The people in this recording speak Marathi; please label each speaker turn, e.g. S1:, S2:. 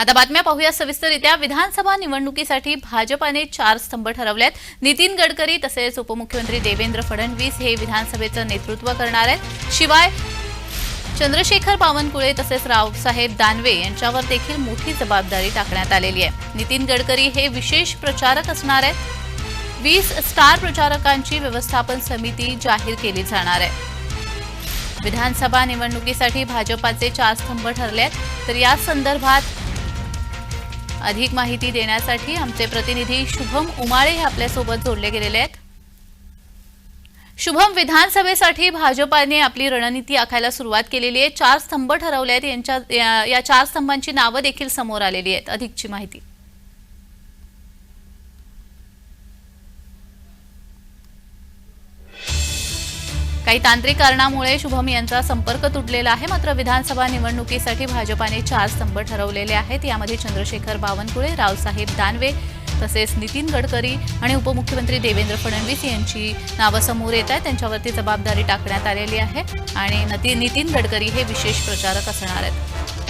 S1: आता बातम्या पाहूया सविस्तररित्या. विधानसभा निवडणुकीसाठी भाजपाने चार स्तंभ ठरवलेत. नितीन गडकरी तसेच उपमुख्यमंत्री देवेंद्र फडणवीस हे विधानसभेचं नेतृत्व करणार आहेत. शिवाय चंद्रशेखर बावनकुळे तसेच रावसाहेब दानवे यांच्यावर देखील मोठी जबाबदारी टाकण्यात आलेली आहे. नितीन गडकरी हे विशेष प्रचारक असणार आहेत. वीस स्टार प्रचारकांची व्यवस्थापन समिती जाहीर केली जाणार आहे. विधानसभा निवडणुकीसाठी भाजपाचे चार स्तंभ ठरले आहेत तर या संदर्भात अधिक माहिती देण्यासाठी आमचे प्रतिनिधी शुभम उमाळे हे आपल्यासोबत जोडले गेलेले आहेत. शुभम विधानसभेसाठी भाजपाने आपली रणनीती आखायला सुरुवात केलेली आहे. चार स्तंभ ठरवले आहेत. यांच्या या- या चार स्तंभांची नावं देखील समोर आलेली आहेत. अधिकची माहिती. काही तांत्रिक कारणामुळे शुभम यांचा संपर्क तुटलेला आहे. मात्र विधानसभा निवडणुकीसाठी भाजपाने चार स्तंभ ठरवलेले आहेत. यामध्ये चंद्रशेखर बावनकुळे रावसाहेब दानवे तसेच नितीन गडकरी आणि उपमुख्यमंत्री देवेंद्र फडणवीस यांची नावं समोर येत आहेत. त्यांच्यावरती जबाबदारी टाकण्यात आलेली आहे आणि नती- नितीन गडकरी हे विशेष प्रचारक असणार आहेत.